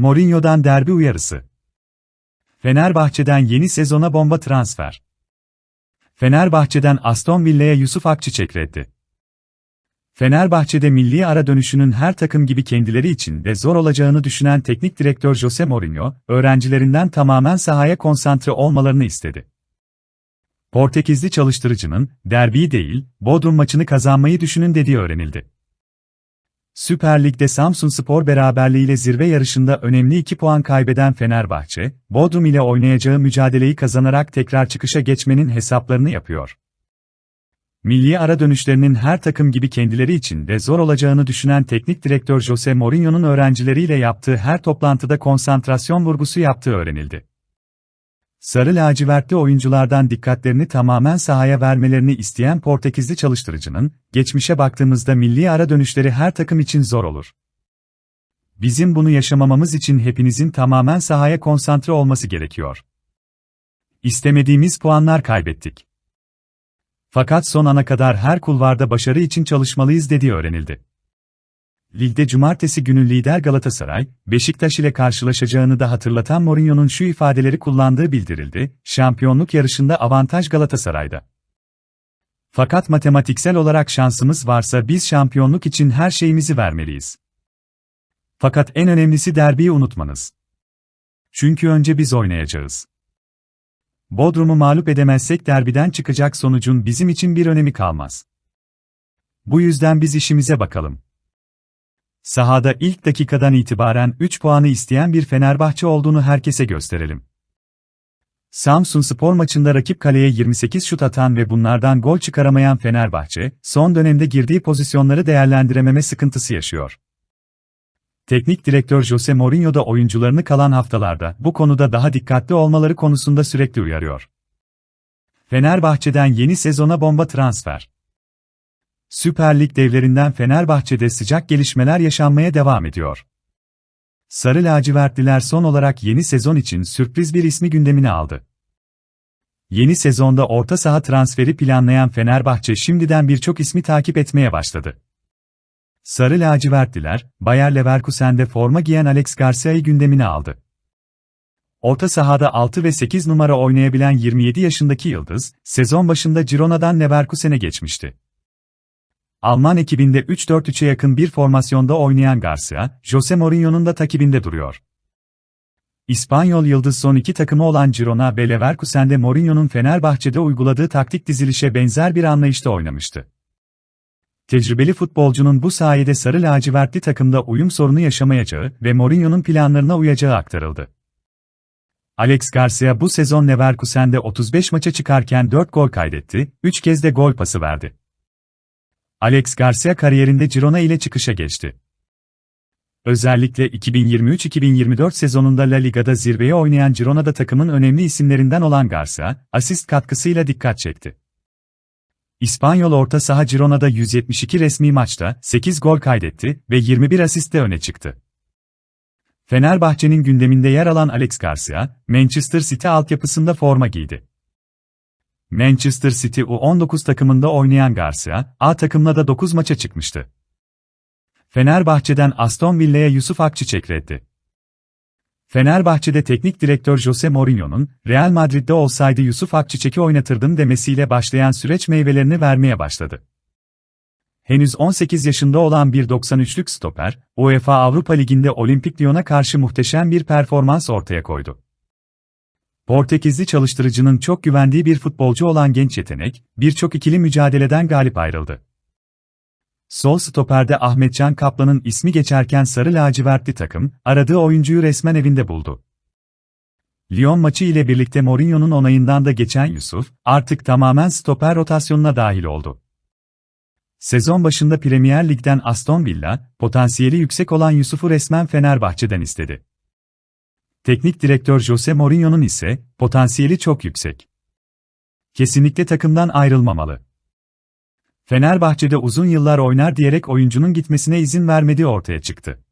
Mourinho'dan derbi uyarısı. Fenerbahçe'den yeni sezona bomba transfer. Fenerbahçe'den Aston Villa'ya Yusuf Akçiçek reddi. Fenerbahçe'de milli ara dönüşünün her takım gibi kendileri için de zor olacağını düşünen teknik direktör Jose Mourinho, öğrencilerinden tamamen sahaya konsantre olmalarını istedi. Portekizli çalıştırıcının, derbiyi değil, Bodrum maçını kazanmayı düşünün dediği öğrenildi. Süper Lig'de Samsun Spor beraberliğiyle zirve yarışında önemli 2 puan kaybeden Fenerbahçe, Bodrum ile oynayacağı mücadeleyi kazanarak tekrar çıkışa geçmenin hesaplarını yapıyor. Milli ara dönüşlerinin her takım gibi kendileri için de zor olacağını düşünen teknik direktör Jose Mourinho'nun öğrencileriyle yaptığı her toplantıda konsantrasyon vurgusu yaptığı öğrenildi. Sarı lacivertli oyunculardan dikkatlerini tamamen sahaya vermelerini isteyen Portekizli çalıştırıcının, geçmişe baktığımızda milli ara dönüşleri her takım için zor olur. Bizim bunu yaşamamamız için hepinizin tamamen sahaya konsantre olması gerekiyor. İstemediğimiz puanlar kaybettik. Fakat son ana kadar her kulvarda başarı için çalışmalıyız dediği öğrenildi. Ligde cumartesi günü lider Galatasaray, Beşiktaş ile karşılaşacağını da hatırlatan Mourinho'nun şu ifadeleri kullandığı bildirildi, şampiyonluk yarışında avantaj Galatasaray'da. Fakat matematiksel olarak şansımız varsa biz şampiyonluk için her şeyimizi vermeliyiz. Fakat en önemlisi derbiyi unutmanız. Çünkü önce biz oynayacağız. Bodrum'u mağlup edemezsek derbiden çıkacak sonucun bizim için bir önemi kalmaz. Bu yüzden biz işimize bakalım. Sahada ilk dakikadan itibaren 3 puanı isteyen bir Fenerbahçe olduğunu herkese gösterelim. Samsun Spor maçında rakip kaleye 28 şut atan ve bunlardan gol çıkaramayan Fenerbahçe, son dönemde girdiği pozisyonları değerlendirememe sıkıntısı yaşıyor. Teknik direktör Jose Mourinho da oyuncularını kalan haftalarda bu konuda daha dikkatli olmaları konusunda sürekli uyarıyor. Fenerbahçe'den yeni sezona bomba transfer. Süper Lig devlerinden Fenerbahçe'de sıcak gelişmeler yaşanmaya devam ediyor. Sarı lacivertliler son olarak yeni sezon için sürpriz bir ismi gündemine aldı. Yeni sezonda orta saha transferi planlayan Fenerbahçe şimdiden birçok ismi takip etmeye başladı. Sarı lacivertliler, Bayer Leverkusen'de forma giyen Alex Garcia'yı gündemine aldı. Orta sahada 6 ve 8 numara oynayabilen 27 yaşındaki Yıldız, sezon başında Girona'dan Leverkusen'e geçmişti. Alman ekibinde 3-4-3'e yakın bir formasyonda oynayan Garcia, Jose Mourinho'nun da takibinde duruyor. İspanyol Yıldız son iki takımı olan Girona ve Leverkusen'de Mourinho'nun Fenerbahçe'de uyguladığı taktik dizilişe benzer bir anlayışta oynamıştı. Tecrübeli futbolcunun bu sayede sarı lacivertli takımda uyum sorunu yaşamayacağı ve Mourinho'nun planlarına uyacağı aktarıldı. Alex Garcia bu sezon Leverkusen'de 35 maça çıkarken 4 gol kaydetti, 3 kez de gol pası verdi. Alex Garcia kariyerinde Girona ile çıkışa geçti. Özellikle 2023-2024 sezonunda La Liga'da zirveye oynayan Girona'da takımın önemli isimlerinden olan Garcia, asist katkısıyla dikkat çekti. İspanyol orta saha Girona'da 172 resmi maçta 8 gol kaydetti ve 21 asiste öne çıktı. Fenerbahçe'nin gündeminde yer alan Alex Garcia, Manchester City altyapısında forma giydi. Manchester City U19 takımında oynayan Garcia, A takımla da 9 maça çıkmıştı. Fenerbahçe'den Aston Villa'ya Yusuf Akçiçek reddi. Fenerbahçe'de teknik direktör Jose Mourinho'nun, Real Madrid'de olsaydı Yusuf Akçiçek'i oynatırdım demesiyle başlayan süreç meyvelerini vermeye başladı. Henüz 18 yaşında olan bir 93'lük stoper, UEFA Avrupa Ligi'nde Olimpik Lyon'a karşı muhteşem bir performans ortaya koydu. Portekizli çalıştırıcının çok güvendiği bir futbolcu olan genç yetenek, birçok ikili mücadeleden galip ayrıldı. Sol stoperde Ahmetcan Kaplan'ın ismi geçerken sarı lacivertli takım, aradığı oyuncuyu resmen evinde buldu. Lyon maçı ile birlikte Mourinho'nun onayından da geçen Yusuf, artık tamamen stoper rotasyonuna dahil oldu. Sezon başında Premier Lig'den Aston Villa, potansiyeli yüksek olan Yusuf'u resmen Fenerbahçe'den istedi. Teknik direktör Jose Mourinho'nun ise potansiyeli çok yüksek. Kesinlikle takımdan ayrılmamalı. Fenerbahçe'de uzun yıllar oynar diyerek oyuncunun gitmesine izin vermediği ortaya çıktı.